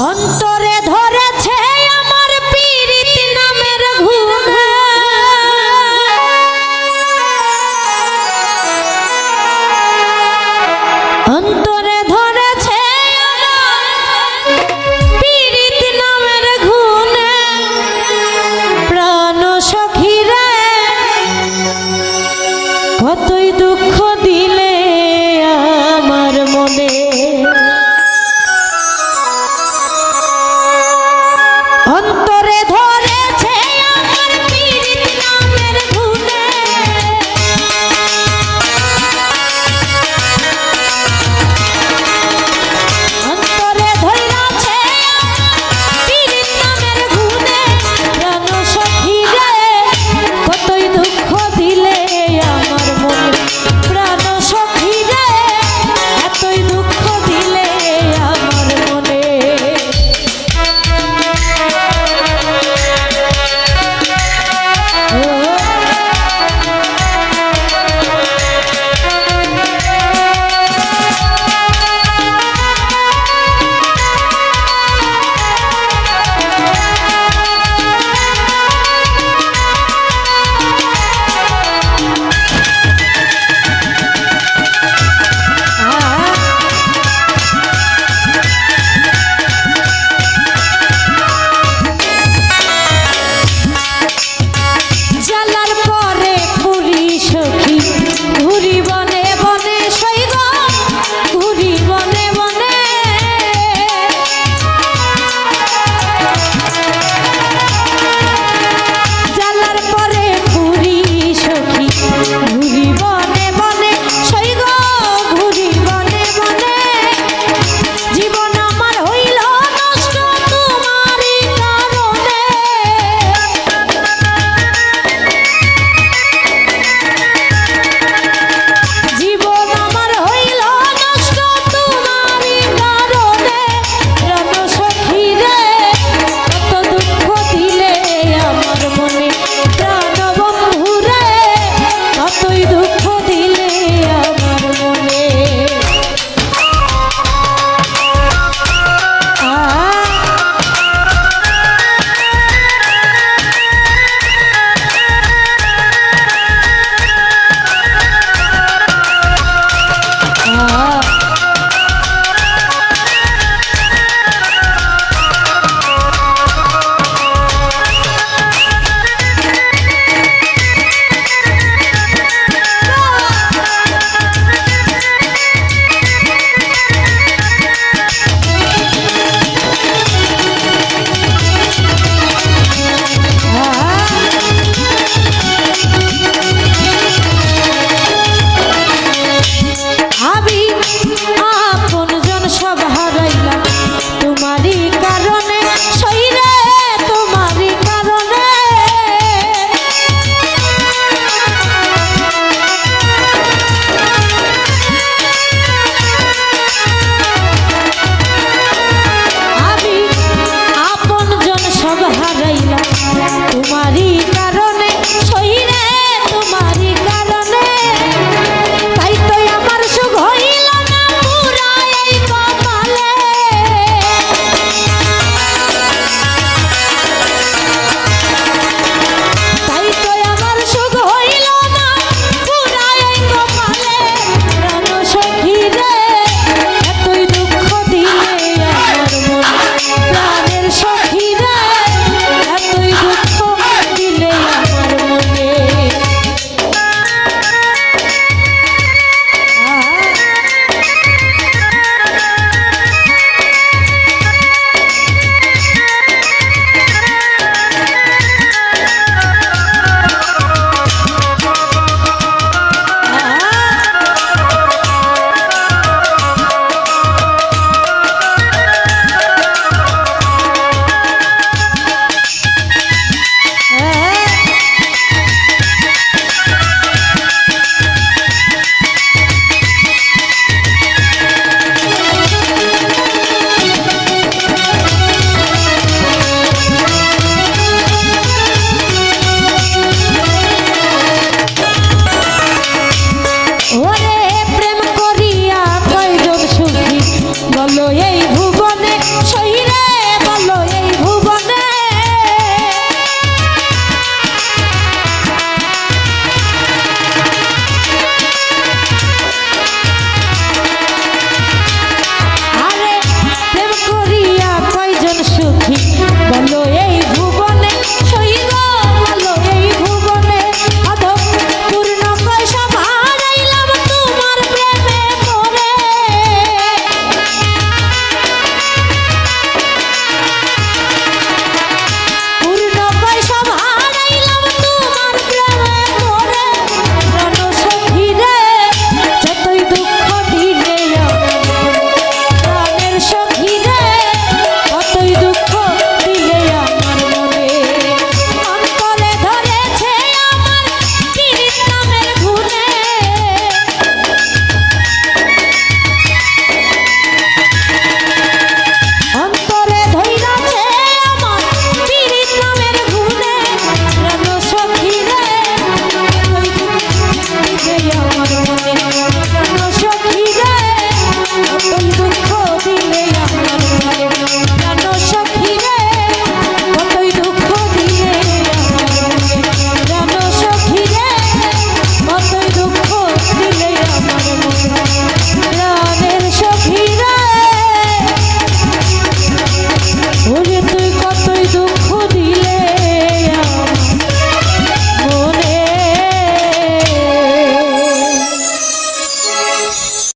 অন্তরে ধরেছে আমার পীড়িত নামের ঘুণা অন্তরে ধরেছে পীড়িত নামের ঘুণা প্রাণ সখীরা, কতই দুঃখ